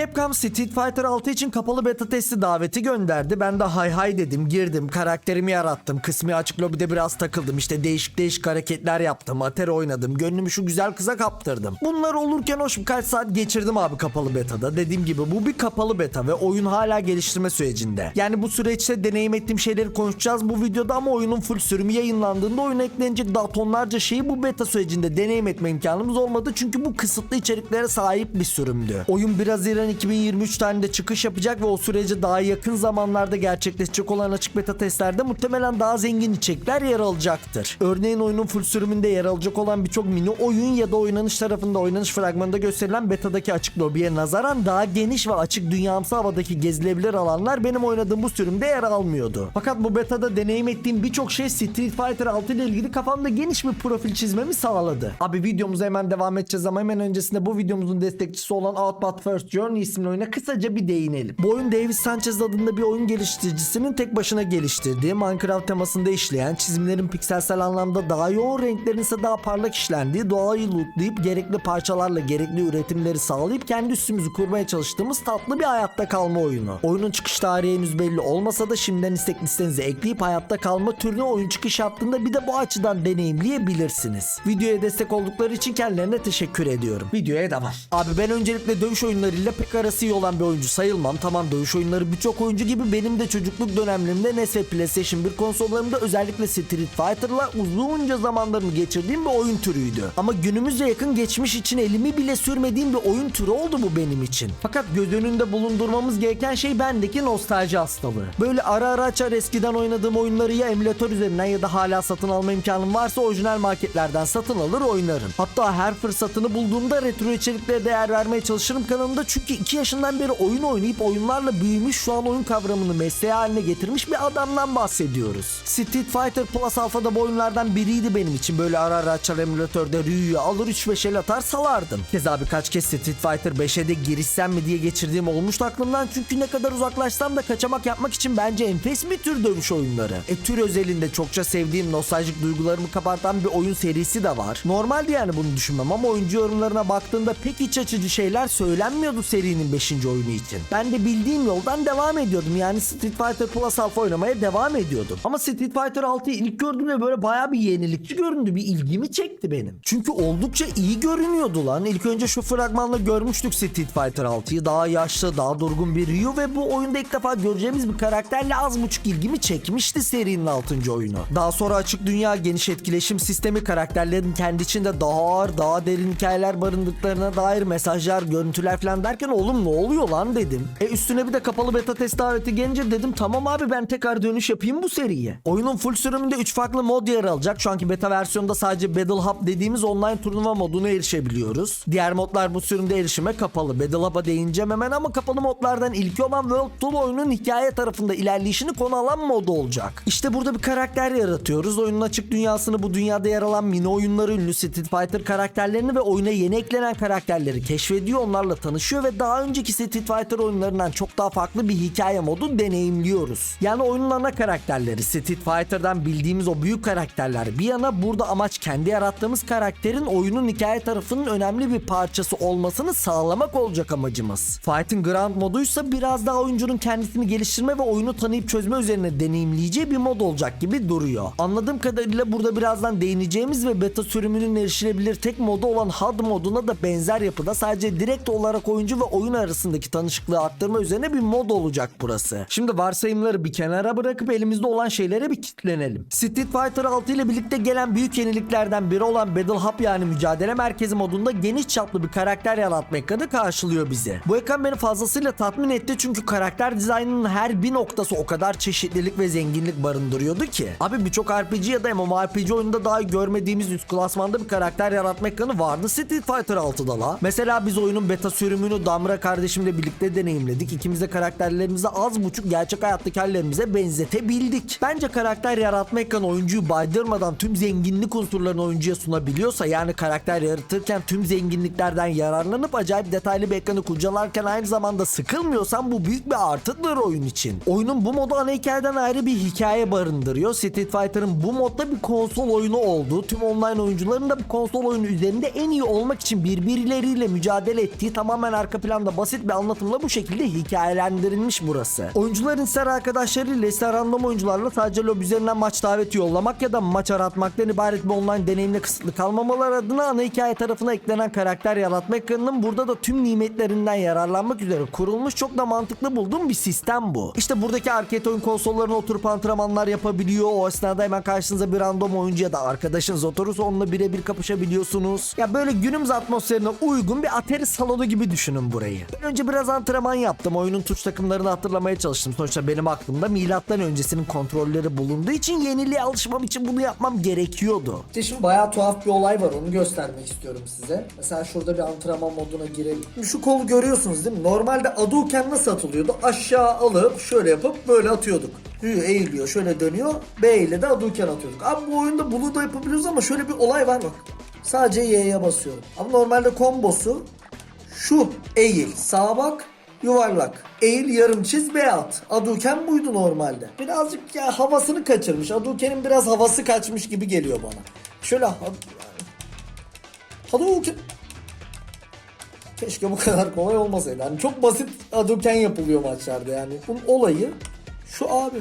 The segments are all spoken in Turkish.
Capcom Street Fighter 6 için kapalı beta testi daveti gönderdi. Ben de hay hay dedim, girdim, karakterimi yarattım. Kısmi açık lobide biraz takıldım. İşte değişik değişik hareketler yaptım. Atari oynadım. Gönlümü şu güzel kıza kaptırdım. Bunlar olurken hoş birkaç saat geçirdim abi kapalı betada. Dediğim gibi bu bir kapalı beta ve oyun hala geliştirme sürecinde. Yani bu süreçte deneyim ettiğim şeyleri konuşacağız bu videoda ama oyunun full sürümü yayınlandığında oyuna eklenecek daha tonlarca şeyi bu beta sürecinde deneyim etme imkanımız olmadı. Çünkü bu kısıtlı içeriklere sahip bir sürümdü. Oyun 1 Haziran 2023 tarihinde çıkış yapacak ve o sürece daha yakın zamanlarda gerçekleşecek olan açık beta testlerde muhtemelen daha zengin içerikler yer alacaktır. Örneğin oyunun full sürümünde yer alacak olan birçok mini oyun ya da oynanış tarafında oynanış fragmanında gösterilen betadaki açık lobiye nazaran daha geniş ve açık dünyamsı havadaki gezilebilir alanlar benim oynadığım bu sürümde yer almıyordu. Fakat bu betada deneyim ettiğim birçok şey Street Fighter 6 ile ilgili kafamda geniş bir profil çizmemi sağladı. Abi videomuza hemen devam edeceğiz ama hemen öncesinde bu videomuzun destekçisi olan Outbound First Journey isimli oyuna kısaca bir değinelim. Bu oyun David Sanchez adında bir oyun geliştiricisinin tek başına geliştirdiği Minecraft temasında işleyen çizimlerin pikselsel anlamda daha yoğun renklerin ise daha parlak işlendiği doğayı lootlayıp gerekli parçalarla gerekli üretimleri sağlayıp kendi üstümüzü kurmaya çalıştığımız tatlı bir hayatta kalma oyunu. Oyunun çıkış tarihi henüz belli olmasa da şimdiden istek listenize ekleyip hayatta kalma türüne oyun çıkış yaptığında bir de bu açıdan deneyimleyebilirsiniz. Videoya destek oldukları için kendilerine teşekkür ediyorum. Videoya devam. Abi ben öncelikle dövüş oyunlarıyla pek arası iyi olan bir oyuncu sayılmam. Tamam dövüş oyunları birçok oyuncu gibi benim de çocukluk dönemlerimde NES ve PlayStation 1 konsollarımda özellikle Street Fighter'la uzunca zamanlarımı geçirdiğim bir oyun türüydü. Ama günümüze yakın geçmiş için elimi bile sürmediğim bir oyun türü oldu bu benim için. Fakat göz önünde bulundurmamız gereken şey bendeki nostalji hastalığı. Böyle ara ara açar eskiden oynadığım oyunları ya emülatör üzerinden ya da hala satın alma imkanım varsa orijinal marketlerden satın alır oynarım. Hatta her fırsatını bulduğumda retro içeriklere değer vermeye çalışırım kanalımda çünkü 2 yaşından beri oyun oynayıp oyunlarla büyümüş şu an oyun kavramını mesleği haline getirmiş bir adamdan bahsediyoruz. Street Fighter Plus Alpha'da bu oyunlardan biriydi benim için. Böyle ara ara açar emülatörde Ryu'yu alır 3-5 el atar salardım. Keza birkaç kez Street Fighter 5'e de girişsem mi diye geçirdiğim olmuştu aklımdan. Çünkü ne kadar uzaklaşsam da kaçamak yapmak için bence enfes bir tür dövüş oyunları. E tür özelinde çokça sevdiğim nostaljik duygularımı kabartan bir oyun serisi de var. Normaldi yani bunu düşünmem ama oyuncu yorumlarına baktığımda pek iç açıcı şeyler söylenmiyordu serinin 5. oyunu için. Ben de bildiğim yoldan devam ediyordum. Yani Street Fighter Plus Alpha oynamaya devam ediyordum. Ama Street Fighter 6'yı ilk gördüğümde böyle bayağı bir yenilikçi göründü. Bir ilgimi çekti benim. Çünkü oldukça iyi görünüyordu lan. İlk önce şu fragmanla görmüştük Street Fighter 6'yı. Daha yaşlı, daha durgun bir Ryu ve bu oyunda ilk defa göreceğimiz bir karakterle az buçuk ilgimi çekmişti serinin 6. oyunu. Daha sonra açık dünya geniş etkileşim sistemi karakterlerin kendi içinde daha ağır, daha derin hikayeler barındıklarına dair mesajlar, görüntüler falan derken oğlum ne oluyor lan dedim. E üstüne bir de kapalı beta test daveti gelince dedim tamam abi ben tekrar dönüş yapayım bu seriye. Oyunun full sürümünde 3 farklı mod yer alacak. Şu anki beta versiyonda sadece Battle Hub dediğimiz online turnuva moduna erişebiliyoruz. Diğer modlar bu sürümde erişime kapalı. Battle Hub'a değineceğim hemen ama kapalı modlardan ilki olan World Tour oyunun hikaye tarafında ilerleyişini konu alan modu olacak. İşte burada bir karakter yaratıyoruz. Oyunun açık dünyasını bu dünyada yer alan mini oyunları ünlü Street Fighter karakterlerini ve oyuna yeni eklenen karakterleri keşfediyor, onlarla tanışıyor ve daha önceki Street Fighter oyunlarından çok daha farklı bir hikaye modu deneyimliyoruz. Yani oyunun ana karakterleri Street Fighter'dan bildiğimiz o büyük karakterler bir yana burada amaç kendi yarattığımız karakterin oyunun hikaye tarafının önemli bir parçası olmasını sağlamak olacak amacımız. Fighting Ground moduysa biraz daha oyuncunun kendisini geliştirme ve oyunu tanıyıp çözme üzerine deneyimleyeceği bir mod olacak gibi duruyor. Anladığım kadarıyla burada birazdan değineceğimiz ve beta sürümünün erişilebilir tek modu olan HUD moduna da benzer yapıda sadece direkt olarak oyuncu ve oyun arasındaki tanışıklığı arttırma üzerine bir mod olacak burası. Şimdi varsayımları bir kenara bırakıp elimizde olan şeylere bir kitlenelim. Street Fighter 6 ile birlikte gelen büyük yeniliklerden biri olan Battle Hub yani mücadele merkezi modunda geniş çaplı bir karakter yaratma ekranı karşılıyor bizi. Bu ekran beni fazlasıyla tatmin etti çünkü karakter dizaynının her bir noktası o kadar çeşitlilik ve zenginlik barındırıyordu ki. Abi birçok RPG ya da MMORPG oyunda daha görmediğimiz üst klasmanda bir karakter yaratma ekranı vardı Street Fighter 6'da la. Mesela biz oyunun beta sürümünü Damra kardeşimle birlikte deneyimledik. İkimiz de karakterlerimizi az buçuk gerçek hayattaki hallerimize benzetebildik. Bence karakter yaratma ekranı oyuncuyu baydırmadan tüm zenginlik unsurlarını oyuncuya sunabiliyorsa yani karakter yaratırken tüm zenginliklerden yararlanıp acayip detaylı bir ekranı kurcalarken aynı zamanda sıkılmıyorsan bu büyük bir artıdır oyun için. Oyunun bu modu ana hikayeden ayrı bir hikaye barındırıyor. Street Fighter'ın bu modda bir konsol oyunu olduğu, tüm online oyuncuların da bu konsol oyunu üzerinde en iyi olmak için birbirleriyle mücadele ettiği tamamen arka plan falan da basit bir anlatımla bu şekilde hikayelendirilmiş burası. Oyuncuların ister arkadaşlarıyla ister random oyuncularla sadece lobi üzerinden maç daveti yollamak ya da maç aratmaktan ibaret bir online deneyimle kısıtlı kalmamalar adına ana hikaye tarafına eklenen karakter yaratma ekranının burada da tüm nimetlerinden yararlanmak üzere kurulmuş çok da mantıklı bulduğum bir sistem bu. İşte buradaki arcade oyun konsollarına oturup antrenmanlar yapabiliyor. O esnada hemen karşınıza bir random oyuncu ya da arkadaşınız oturursa onunla birebir kapışabiliyorsunuz. Ya böyle günümüz atmosferine uygun bir Atari salonu gibi düşünün burayı. Ben önce biraz antrenman yaptım. Oyunun tuş takımlarını hatırlamaya çalıştım. Sonuçta benim aklımda milattan öncesinin kontrolleri bulunduğu için yeniliğe alışmam için bunu yapmam gerekiyordu. İşte şimdi bayağı tuhaf bir olay var onu göstermek istiyorum size. Mesela şurada bir antrenman moduna girelim. Şu kolu görüyorsunuz değil mi? Normalde Hadouken nasıl atılıyordu? Aşağı alıp şöyle yapıp böyle atıyorduk. Hü eğiliyor şöyle dönüyor. B ile de Hadouken atıyorduk. Abi bu oyunda bunu da yapabiliyoruz ama şöyle bir olay var bak. Sadece Y'ye basıyorum. Ama normalde kombosu şu eğil sağa bak yuvarlak. Eğil yarım çiz B at. Hadouken buydu normalde. Birazcık ya havasını kaçırmış. Hadouken'in biraz havası kaçmış gibi geliyor bana. Şöyle had- Hadouken Keşke bu kadar kolay olmasaydı. Yani çok basit Hadouken yapılıyor maçlarda yani. Bunun olayı şu abi.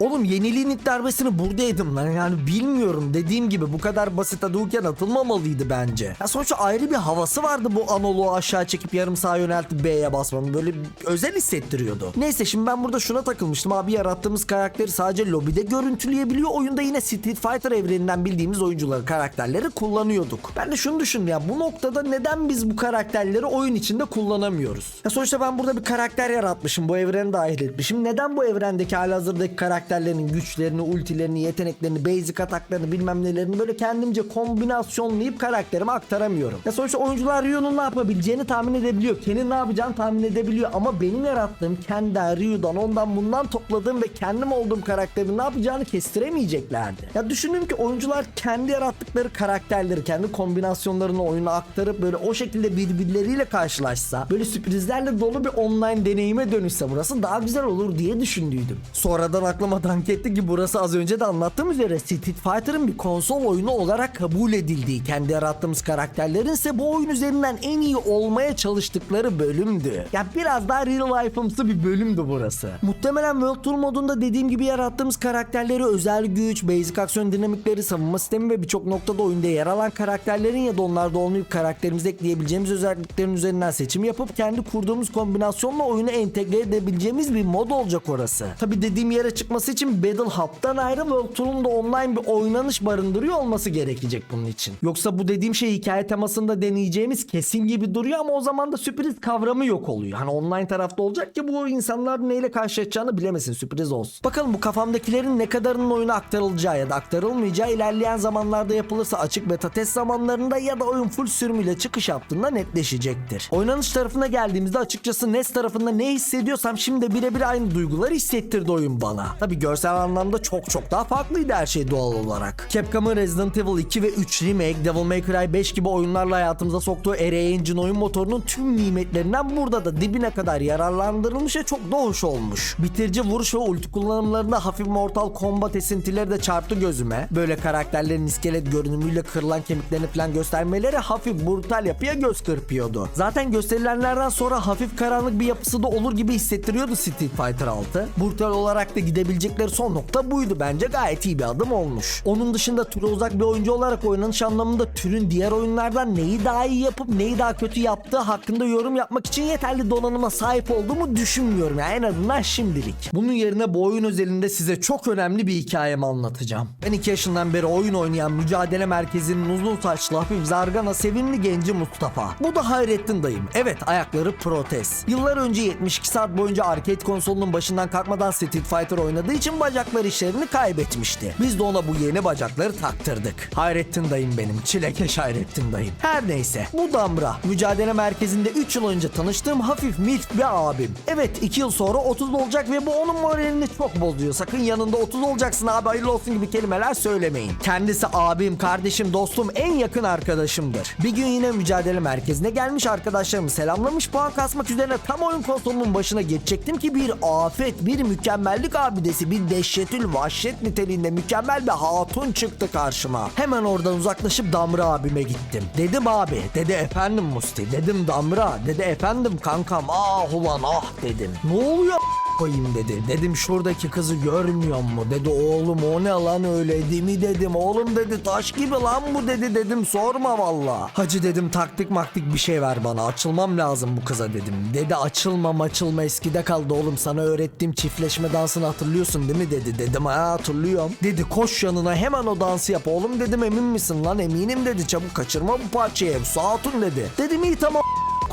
Oğlum yeniliğin ilk darbesini burada yedim lan yani bilmiyorum dediğim gibi bu kadar basit Hadouken atılmamalıydı bence. Ya sonuçta ayrı bir havası vardı bu anoluğu aşağı çekip yarım sağa yöneltip B'ye basmanın böyle özel hissettiriyordu. Neyse şimdi ben burada şuna takılmıştım abi yarattığımız karakteri sadece lobide görüntüleyebiliyor oyunda yine Street Fighter evreninden bildiğimiz oyuncuları karakterleri kullanıyorduk. Ben de şunu düşündüm ya bu noktada neden biz bu karakterleri oyun içinde kullanamıyoruz? Ya sonuçta ben burada bir karakter yaratmışım bu evreni dahil etmişim. Neden bu evrendeki halihazırdaki karakterlerin güçlerini, ultilerini, yeteneklerini, basic ataklarını bilmem nelerini böyle kendimce kombinasyonlayıp karakterime aktaramıyorum. Ya sonuçta oyuncular Ryu'nun ne yapabileceğini tahmin edebiliyor. Ken'in ne yapacağını tahmin edebiliyor ama benim yarattığım kendi Ryu'dan ondan bundan topladığım ve kendim olduğum karakterin ne yapacağını kestiremeyeceklerdi. Ya düşünün ki oyuncular kendi yarattıkları karakterleri, kendi kombinasyonlarını oyuna aktarıp böyle o şekilde birbirleriyle karşılaşsa, böyle sürprizlerle dolu bir online deneyime dönüşse burası daha güzel olur diye düşündüydüm. Sonradan aklıma dank etti ki burası az önce de anlattığım üzere Street Fighter'ın bir konsol oyunu olarak kabul edildiği, kendi yarattığımız karakterlerin ise bu oyun üzerinden en iyi olmaya çalıştıkları bölümdü. Ya biraz daha real life'ımsı bir bölümdü burası. Muhtemelen World Tour modunda dediğim gibi yarattığımız karakterleri özel güç, basic aksiyon dinamikleri, savunma sistemi ve birçok noktada oyunda yer alan karakterlerin ya da onlarda olmayıp karakterimize ekleyebileceğimiz özelliklerin üzerinden seçim yapıp kendi kurduğumuz kombinasyonla oyunu entegre edebileceğimiz bir mod olacak orası. Tabi dediğim yere çıkması için Battle Hub'dan ayrı World Tour'un da online bir oynanış barındırıyor olması gerekecek bunun için. Yoksa bu dediğim şey hikaye temasında deneyeceğimiz kesin gibi duruyor ama o zaman da sürpriz kavramı yok oluyor. Hani online tarafta olacak ki bu insanlar neyle karşılaşacağını bilemesin sürpriz olsun. Bakalım bu kafamdakilerin ne kadarının oyuna aktarılacağı ya da aktarılmayacağı ilerleyen zamanlarda yapılırsa açık beta test zamanlarında ya da oyun full sürümüyle çıkış yaptığında netleşecektir. Oynanış tarafına geldiğimizde açıkçası NES tarafında ne hissediyorsam şimdi birebir aynı duyguları hissettirdi oyun bana. Tabi görsel anlamda çok çok daha farklıydı her şey doğal olarak. Capcom'un Resident Evil 2 ve 3 Remake, Devil May Cry 5 gibi oyunlarla hayatımıza soktuğu RE Engine oyun motorunun tüm nimetlerinden burada da dibine kadar yararlandırılmış ve çok da hoş olmuş. Bitirici vuruş ve ulti kullanımlarında hafif Mortal Kombat esintileri de çarptı gözüme. Böyle karakterlerin iskelet görünümüyle kırılan kemiklerini falan göstermeleri hafif brutal yapıya göz kırpıyordu. Zaten gösterilenlerden sonra hafif karanlık bir yapısı da olur gibi hissettiriyordu Street Fighter 6. Brutal olarak da gidebilecekleri son nokta buydu bence gayet iyi bir adım olmuş. Onun dışında türe uzak bir oyuncu olarak oynanış anlamında türün diğer oyunlardan neyi daha iyi yapıp neyi daha kötü yaptığı hakkında yorum yapmak için yeterli donanıma sahip olduğumu düşünmüyorum yani en azından şimdilik. Bunun yerine bu oyun özelinde size çok önemli bir hikayemi anlatacağım. Ben 2 yaşından beri oyun oynayan mücadele merkezinin uzun saçlı hafif zargana sevimli genci Mustafa. Bu da Hayrettin dayım. Evet ayakları protez. Yıllar önce 72 saat boyunca arcade konsolunun başından kalkmadan Street Fighter oynadığı için bacaklar işlerini kaybetmişti. Biz de ona bu yeni bacakları taktırdık. Hayrettin dayım benim. Çilekeş Hayrettin dayım. Her neyse. Bu Damra. Mücadele merkezinde 3 yıl önce tanıştığım hafif milf bir abim. Evet 2 yıl sonra 30 olacak ve bu onun moralini çok bozuyor. Sakın yanında 30 olacaksın abi hayırlı olsun gibi kelimeler söylemeyin. Kendisi abim, kardeşim, dostum, en yakın arkadaşımdır. Bir gün yine mücadele merkezine gelmiş arkadaşlarımı selamlamış puan kasmak üzerine tam oyun konsolunun başına geçecektim ki bir afet, bir mükemmellik abidesi böylesi bir dehşetül vahşet niteliğinde mükemmel bir hatun çıktı karşıma. Hemen oradan uzaklaşıp Damra abime gittim. Dedim abi, dedi efendim Musti, dedim Damra, dedi efendim kankam, ah ulan ah dedim. Ne oluyor koyayım dedi. Dedim şuradaki kızı görmüyor mu? Dedi oğlum o ne lan öyle değil mi dedim. Oğlum dedi taş gibi lan bu dedi dedim sorma valla. Hacı dedim taktik maktik bir şey ver bana açılmam lazım bu kıza dedim. Dedi açılma açılma eskide kaldı oğlum sana öğrettiğim çiftleşme dansını hatırlıyorsun değil mi dedi. Dedim ha hatırlıyorum. Dedi koş yanına hemen o dansı yap oğlum dedim emin misin lan eminim dedi çabuk kaçırma bu parçayı Suatun dedi. Dedim iyi tamam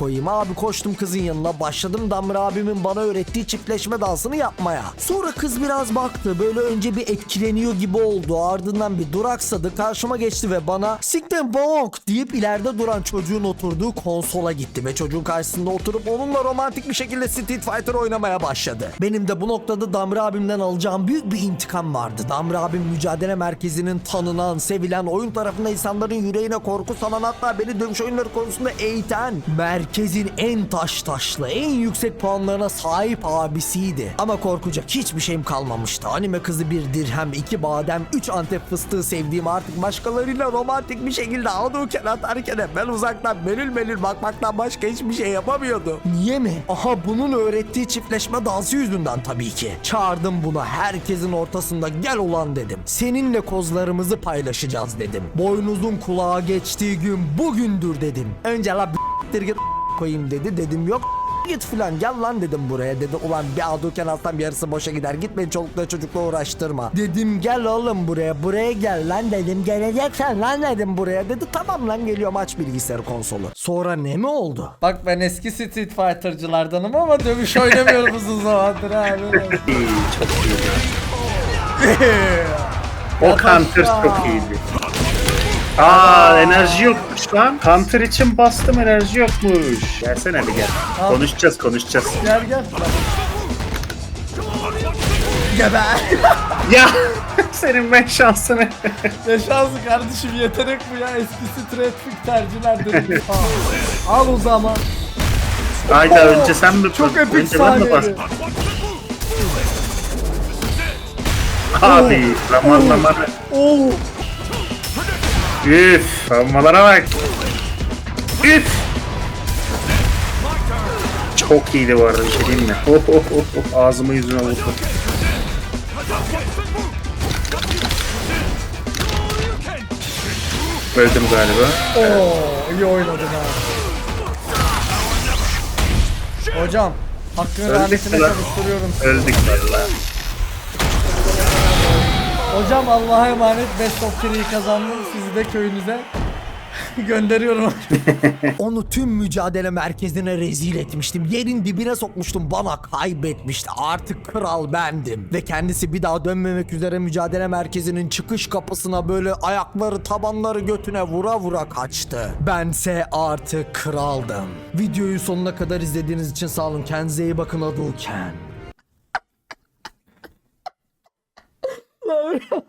koyayım abi koştum kızın yanına başladım Damra abimin bana öğrettiği çiftleşme dansını yapmaya. Sonra kız biraz baktı böyle önce bir etkileniyor gibi oldu ardından bir duraksadı karşıma geçti ve bana sikten bonk deyip ileride duran çocuğun oturduğu konsola gitti ve çocuğun karşısında oturup onunla romantik bir şekilde Street Fighter oynamaya başladı. Benim de bu noktada Damra abimden alacağım büyük bir intikam vardı. Damra abim mücadele merkezinin tanınan, sevilen, oyun tarafında insanların yüreğine korku salan hatta beni dövüş oyunları konusunda eğiten, merkezin en taş taşlı, en yüksek puanlarına sahip abisiydi. Ama korkacak hiçbir şeyim kalmamıştı. Anime kızı bir dirhem, iki badem, üç antep fıstığı sevdiğim artık başkalarıyla romantik bir şekilde alırken atarken ben uzaktan melül melül bakmaktan başka hiçbir şey yapamıyordum. Niye mi? Aha bunun öğrettiği çiftleşme dansı yüzünden tabii ki. Çağırdım bunu herkesin ortasında gel ulan dedim. Seninle kozlarımızı paylaşacağız dedim. Boynuzun kulağa geçtiği gün bugündür dedim. Önce la b**tir git koyayım dedi. Dedim yok git filan gel lan dedim buraya dedi. Ulan bir adurken alsam yarısı boşa gider. Git beni çolukla çocukla uğraştırma. Dedim gel oğlum buraya. Buraya gel lan dedim. Geleceksen lan dedim buraya dedi. Tamam lan geliyorum aç bilgisayarı konsolu. Sonra ne mi oldu? Bak ben eski Street Fighter'cılardanım ama dövüş oynamıyorum uzun zamandır abi. İyi, çok iyiydi. o counter çok iyiydi. Aa enerji yokmuş lan. Counter için bastım enerji yokmuş. Gelsene bir gel. Konuşacağız konuşacağız. Gel gel. Geber. ya senin ben şansını. Ne şansı kardeşim yetenek bu ya eski Street tercihler. Al. Al o zaman. Hayda önce sen mi Çok epik önce ben mi sahneydi. bastım? Abi zamanlama. Oo. Üf savunmalara bak. Üf. Çok iyiydi bu arada bir şey diyeyim mi? Oh, oh, oh, oh. Ağzıma yüzüme vurdu. Öldüm galiba. Oo, iyi oynadın ha. Hocam, hakkını lan. kavuşturuyorum. Öldük valla. Hocam Allah'a emanet Best of 3'yi kazandım. Sizi de köyünüze gönderiyorum. Onu tüm mücadele merkezine rezil etmiştim. Yerin dibine sokmuştum. Bana kaybetmişti. Artık kral bendim. Ve kendisi bir daha dönmemek üzere mücadele merkezinin çıkış kapısına böyle ayakları tabanları götüne vura vura kaçtı. Bense artık kraldım. Videoyu sonuna kadar izlediğiniz için sağ olun. Kendinize iyi bakın Aduken.